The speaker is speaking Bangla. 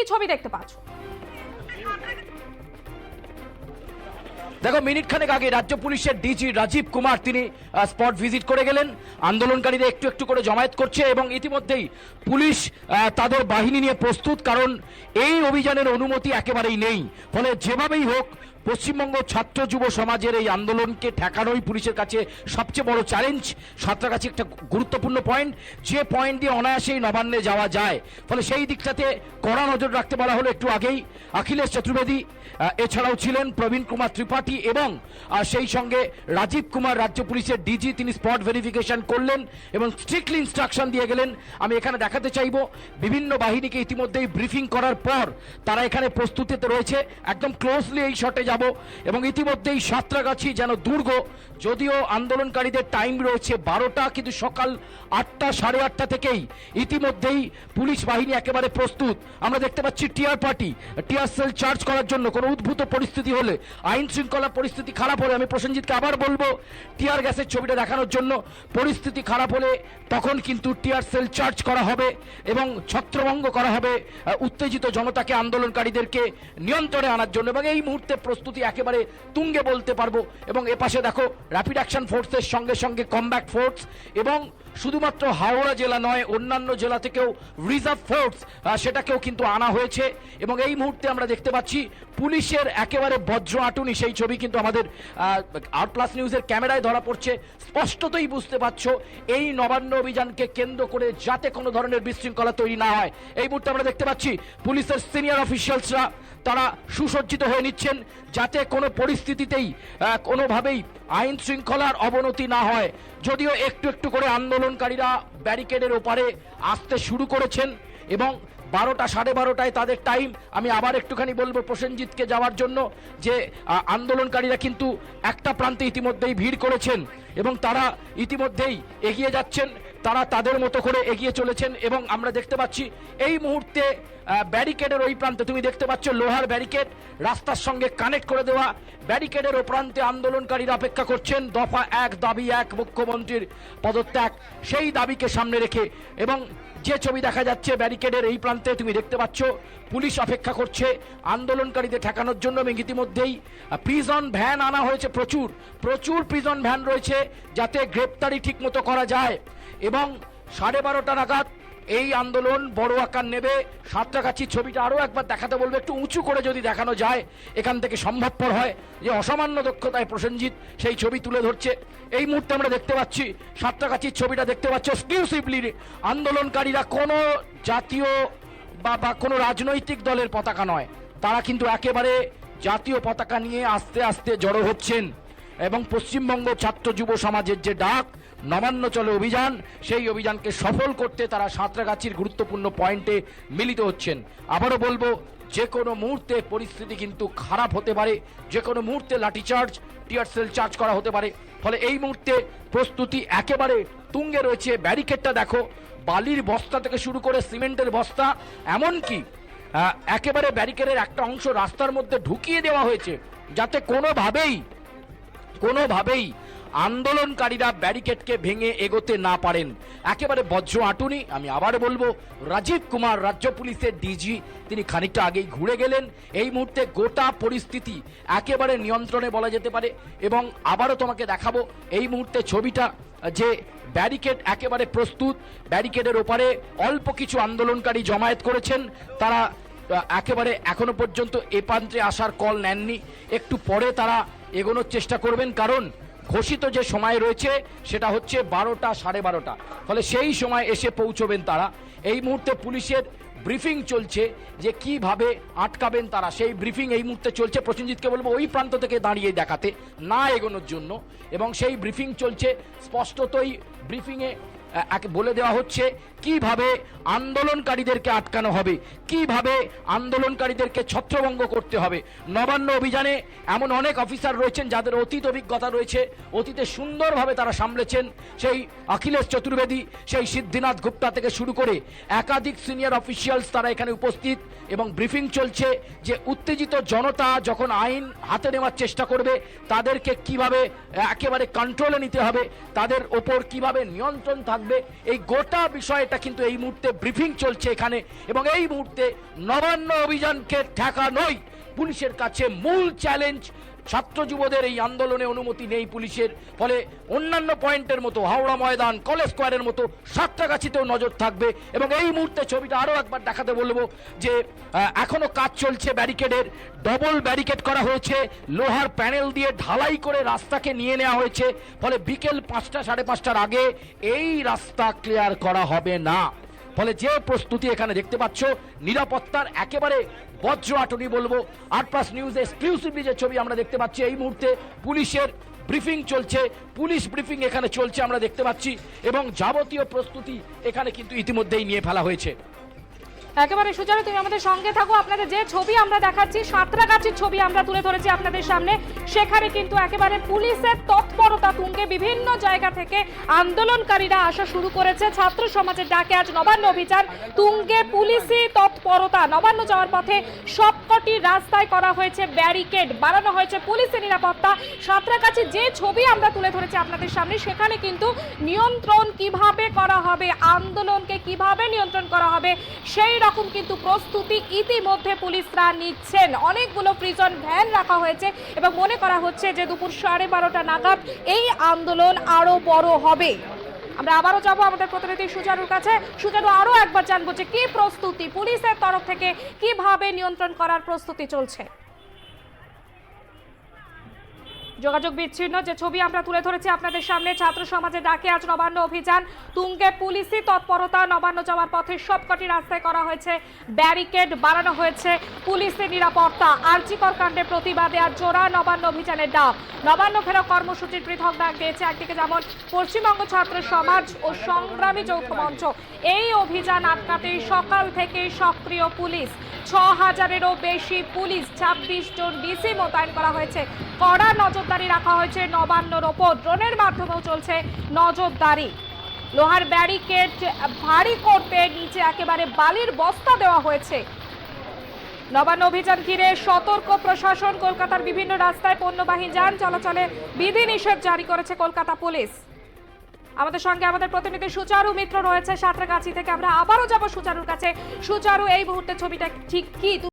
কি ছবি দেখতে পাচ্ছ? দেখো মিনিট খানেক আগে রাজ্য পুলিশের ডিজি রাজীব কুমার তিনি স্পট ভিজিট করে গেলেন। আন্দোলনকারীদের একটু একটু করে জমায়েত করছে এবং ইতিমধ্যেই পুলিশ তাদের বাহিনী নিয়ে প্রস্তুত, কারণ এই অভিযানের অনুমতি একেবারেই নেই। ফলে যেভাবেই হোক পশ্চিমবঙ্গ ছাত্র যুব সমাজের এই আন্দোলনকে ঠেকানোই পুলিশের কাছে সবচেয়ে বড় চ্যালেঞ্জ সাঁতরাগাছি একটা গুরুত্বপূর্ণ পয়েন্ট যে পয়েন্ট দিয়ে অনায়াসেই নবান্নে যাওয়া যায়। ফলে সেই দিকটাতে কড়া নজর রাখতে বলা হলো একটু আগেই অখিলেশ চতুর্বেদী। এছাড়াও ছিলেন প্রবীণ কুমার ত্রিপাঠী এবং সেই সঙ্গে রাজীব কুমার রাজ্য পুলিশের ডিজি তিনি স্পট ভেরিফিকেশন করলেন এবং স্ট্রিক্টলি ইনস্ট্রাকশন দিয়ে গেলেন। আমি এখানে দেখাতে চাইব, বিভিন্ন বাহিনীকে ইতিমধ্যেই ব্রিফিং করার পর তারা এখানে প্রস্তুতিতে রয়েছে। একদম ক্লোজলি এই শটে যাব এবং ইতিমধ্যেই সাঁতরাগাছি যেন দুর্গ। যদিও আন্দোলনকারীদের টাইম রয়েছে বারোটা, কিন্তু সকাল আটটা, সাড়ে আটটা থেকেই ইতিমধ্যেই পুলিশ বাহিনী একেবারে প্রস্তুত। আমরা দেখতে পাচ্ছি tear party, tear shell charge করার জন্য কোনো উদ্ভূত পরিস্থিতি হলে আইন শৃঙ্খলা পরিস্থিতি খারাপ হলে আমি প্রসেনজিৎকে আবার বলব, টিয়ার গ্যাসের ছবিটা দেখানোর জন্য পরিস্থিতি খারাপ হলে তখন কিন্তু টিয়ার সেল চার্জ করা হবে এবং ছত্রভঙ্গ করা হবে উত্তেজিত জনতাকে, আন্দোলনকারীদেরকে নিয়ন্ত্রণে আনার জন্য এবং এই মুহূর্তে প্রস্তুতি একেবারে তুঙ্গে বলতে পারব। এবং এপাশে দেখো র্যাপিড অ্যাকশন ফোর্সের সঙ্গে সঙ্গে কমব্যাক ফোর্স এবং শুধুমাত্র হাওড়া জেলা নয়, অন্যান্য জেলা থেকেও রিজার্ভ ফোর্স সেটাকেও কিন্তু আনা হয়েছে। এবং এই মুহূর্তে আমরা দেখতে পাচ্ছি, পুলিশের একেবারে বজ্র আটুনি, সেই ছবি কিন্তু আমাদের আর প্লাস নিউজের ক্যামেরায় ধরা পড়ছে। স্পষ্টতই বুঝতে পারছ, এই নবান্ন অভিযানকে কেন্দ্র করে যাতে কোনো ধরনের বিশৃঙ্খলা তৈরি না হয়। এই মুহূর্তে আমরা দেখতে পাচ্ছি, পুলিশের সিনিয়র অফিসিয়ালসরা তারা সুসজ্জিত হয়ে নিচ্ছেন যাতে কোনো পরিস্থিতিতেই কোনোভাবেই আইন শৃঙ্খলার অবনতি না হয়। যদিও একটু একটু করে আন্দোলনকারীরা ব্যারিকেডের ওপারে আসতে শুরু করেছেন এবং বারোটা, সাড়ে বারোটায় তাদের টাইম আমি আবার একটুখানি বলব প্রসেনজিৎকে যাওয়ার জন্য যে আন্দোলনকারীরা কিন্তু একটা প্রান্তে ইতিমধ্যেই ভিড় করেছেন এবং তারা ইতিমধ্যেই এগিয়ে যাচ্ছেন। তারা তাদের মতো করে এগিয়ে চলেছেন এবং আমরা দেখতে পাচ্ছি এই মুহূর্তে ব্যারিকেডের ওই প্রান্তে, তুমি দেখতে পাচ্ছ লোহার ব্যারিকেড, রাস্তার সঙ্গে কানেক্ট করে দেওয়া। ব্যারিকেডের ও প্রান্তে আন্দোলনকারীরা অপেক্ষা করছেন, দফা এক, দাবি এক, মুখ্যমন্ত্রীর পদত্যাগ, সেই দাবিকে সামনে রেখে। এবং যে ছবি দেখা যাচ্ছে ব্যারিকেডের এই প্রান্তে, তুমি দেখতে পাচ্ছ, পুলিশ অপেক্ষা করছে আন্দোলনকারীদের ঠেকানোর জন্য। এবং ইতিমধ্যেই প্রিজন ভ্যান আনা হয়েছে প্রচুর। প্রচুর প্রিজন ভ্যান রয়েছে যাতে গ্রেপ্তারি ঠিকমতো করা যায়। এবং সাড়ে বারোটা নাগাদ এই আন্দোলন বড় আকার নেবে। সাঁতরাগাছির ছবিটা আরও একবার দেখাতে বলব, একটু উঁচু করে যদি দেখানো যায়, এখান থেকে সম্ভবপর হয়। যে অসামান্য দক্ষতায় প্রসেনজিৎ সেই ছবি তুলে ধরছে। এই মুহূর্তে আমরা দেখতে পাচ্ছি সাঁতরাগাছির ছবিটা দেখতে পাচ্ছি এক্সক্লুসিভলি আন্দোলনকারীরা কোনো জাতীয় বা বা কোনো রাজনৈতিক দলের পতাকা নয়। তারা কিন্তু একেবারে জাতীয় পতাকা নিয়ে আস্তে আস্তে জড়ো হচ্ছেন। এবং পশ্চিমবঙ্গ ছাত্র যুব সমাজের যে ডাক নবান্ন চলে অভিযান। সেই অভিযানকে সফল করতে তারা সাঁতরাগাছির গুরুত্বপূর্ণ পয়েন্টে মিলিত হচ্ছেন। আবারও বলব, যে কোনো মুহূর্তে পরিস্থিতি কিন্তু খারাপ হতে পারে। যে কোনো মুহূর্তে লাঠিচার্জ টিয়ারসেল চার্জ করা হতে পারে। ফলে এই মুহূর্তে প্রস্তুতি একেবারে তুঙ্গে রয়েছে। ব্যারিকেডটা দেখো, বালির বস্তা থেকে শুরু করে সিমেন্টের বস্তা, এমনকি একেবারে ব্যারিকেডের একটা অংশ রাস্তার মধ্যে ঢুকিয়ে দেওয়া হয়েছে। যাতে কোনোভাবেই কোনোভাবেই আন্দোলনকারীরা ব্যারিকেডকে ভেঙে এগোতে না পারেন। একেবারে বজ্র আটুনি, আমি আবার বলব, রাজীব কুমার রাজ্য পুলিশের ডিজি তিনি খানিকটা আগেই ঘুরে গেলেন। এই মুহূর্তে গোটা পরিস্থিতি একেবারে নিয়ন্ত্রণে বলা যেতে পারে এবং আবারও তোমাকে দেখাবো এই মুহূর্তে ছবিটা, যে ব্যারিকেড একেবারে প্রস্তুত। ব্যারিকেডের ওপারে অল্প কিছু আন্দোলনকারী জমায়েত করেছেন। তারা একেবারে এখনও পর্যন্ত এ প্রান্তে আসার কল নেননি। একটু পরে তারা এগোনোর চেষ্টা করবেন, কারণ ঘোষিত যে সময় রয়েছে, সেটা হচ্ছে বারোটা, সাড়ে বারোটা। ফলে সেই সময় এসে পৌঁছবেন তারা। এই মুহূর্তে পুলিশের ব্রিফিং চলছে যে কীভাবে আটকাবেন তারা। সেই ব্রিফিং এই মুহূর্তে চলছে। প্রসেনজিৎকে বলব, ওই প্রান্ত থেকে দাঁড়িয়ে দেখাতে, না এগোনোর জন্য। এবং সেই ব্রিফিং চলছে, স্পষ্টতই ব্রিফিংয়ে বলে দেওয়া হচ্ছে, কীভাবে আন্দোলনকারীদেরকে আটকানো হবে, কীভাবে আন্দোলনকারীদেরকে ছত্রভঙ্গ করতে হবে। নবান্ন অভিযানে এমন অনেক অফিসার রয়েছেন যাদের অতীত অভিজ্ঞতা রয়েছে, অতীতে সুন্দরভাবে তারা সামলেছেন। সেই অখিলেশ চতুর্বেদী, সেই সিদ্ধিনাথ গুপ্তা থেকে শুরু করে একাধিক সিনিয়র অফিসিয়ালস তারা এখানে উপস্থিত এবং ব্রিফিং চলছে যে উত্তেজিত জনতা যখন আইন হাতে নেওয়ার চেষ্টা করবে, তাদেরকে কীভাবে একেবারে কন্ট্রোলে নিতে হবে, তাদের ওপর কীভাবে নিয়ন্ত্রণ থাকবে থাকবে। এই গোটা বিষয়টা কিন্তু এই মুহূর্তে ব্রিফিং চলছে এখানে এবং এই মুহূর্তে নবান্ন অভিযানকে ঠেকানোই পুলিশের কাছে মূল চ্যালেঞ্জ ছাত্র যুবদের এই আন্দোলনে অনুমতি নেই পুলিশের ফলে অন্যান্য পয়েন্টের মতো হাওড়া ময়দান কলেজ স্কোয়ারের মতো সাতটাগাছিতেও নজর থাকবে। এবং এই মুহূর্তে ছবিটা আরও একবার দেখাতে বলব যে আহ, এখনও কাজ চলছে ব্যারিকেডের। ডবল ব্যারিকেড করা হয়েছে লোহার প্যানেল দিয়ে ঢালাই করে রাস্তাকে নিয়ে নেওয়া হয়েছে ফলে বিকেল পাঁচটা সাড়ে পাঁচটার আগে এই রাস্তা ক্লিয়ার করা হবে না। ফলে যে প্রস্তুতি এখানে দেখতে পাচ্ছ, নিরাপত্তার একেবারে বজ্র আটনি বলব। আট প্লাস নিউজ এক্সক্লুসিভলি যে ছবি আমরা দেখতে পাচ্ছি এই মুহূর্তে। পুলিশের ব্রিফিং চলছে, পুলিশ ব্রিফিং এখানে চলছে আমরা দেখতে পাচ্ছি। এবং যাবতীয় প্রস্তুতি এখানে কিন্তু ইতিমধ্যেই নিয়ে ফেলা হয়েছে। একেবারে সুচারু, তুমি আমাদের সঙ্গে থাকো। আপনাদের যে ছবি আমরা দেখাচ্ছি, সাঁতরাগাছির ছবি আমরা তুলে ধরেছি আপনাদের সামনে। সেখানে কিন্তু একেবারে পুলিশের তৎপরতা তুঙ্গে বিভিন্ন জায়গা থেকে আন্দোলনকারীরা আসা শুরু করেছে। ছাত্র সমাজের ডাকে আজ নবান্ন অভিযান। তুঙ্গে পুলিশি তৎপরতা, নবান্ন যাওয়ার পথে সবকটি রাস্তায় করা হয়েছে ব্যারিকেড বাড়ানো হয়েছে পুলিশের নিরাপত্তা। সাঁতরাগাছি যে ছবি আমরা তুলে ধরেছি আপনাদের সামনে, সেখানে কিন্তু নিয়ন্ত্রণ কীভাবে করা হবে, আন্দোলনকে কীভাবে নিয়ন্ত্রণ করা হবে, সেই রকম কিন্তু প্রস্তুতি ইতিমধ্যে পুলিশরা নিচ্ছেন। অনেকগুলো প্রিজন ভ্যান রাখা হয়েছে এবং মনে করা হচ্ছে যে দুপুর সাড়ে বারোটা নাগাদ এই আন্দোলন আরও বড় হবে। আমরা আবারও যাব আমাদের প্রতিনিধি সুজানুর কাছে। সুজানু আরও একবার জানব যে কি প্রস্তুতি, পুলিশের তরফ থেকে কীভাবে নিয়ন্ত্রণ করার প্রস্তুতি চলছে? যোগাযোগ বিচ্ছিন্ন, যে ছবি আমরা তুলে ধরেছি আপনাদের সামনে, ছাত্র সমাজের ডাকে আজ নবান্ন অভিযান। তুঙ্গে পুলিশি তৎপরতা, নবান্ন যাওয়ার পথে সবকটি রাস্তায় করা হয়েছে, ব্যারিকেড বাড়ানো হয়েছে পুলিশের নিরাপত্তা আর্জিকর কাণ্ডের প্রতিবাদে আর জোড়া নবান্ন অভিযানের ডাক। নবান্ন ফেরক কর্মসূচির পৃথক ডাক দিয়েছে একদিকে যেমন পশ্চিমবঙ্গ ছাত্র সমাজ ও সংগ্রামী যৌথ মঞ্চ। এই অভিযান আটকাতে সকাল থেকে সক্রিয় পুলিশ। ছ হাজারেরও বেশি পুলিশ, ছাব্বিশ জন ডিসি মোতায়েন করা হয়েছে। কড়া নজরদারি রাখা হয়েছে নবান্নর ওপর ড্রোনের মাধ্যমেও চলছে নজরদারি। লোহার ব্যারিকেড ভারী করতে নিচে একেবারে বালির বস্তা দেওয়া হয়েছে। নবান্ন অভিযান ঘিরে সতর্ক প্রশাসন কলকাতার বিভিন্ন রাস্তায় পণ্যবাহী যান চলাচলে বিধিনিষেধ জারি করেছে কলকাতা পুলিশ। আমাদের সঙ্গে আমাদের প্রতিনিধি সুচারু মিত্র রয়েছে সাঁতরাগাছি থেকে। আমরা আবারও যাব সুচারুর কাছে। সুচারু, এই মুহূর্তে ছবিটা ঠিক কি?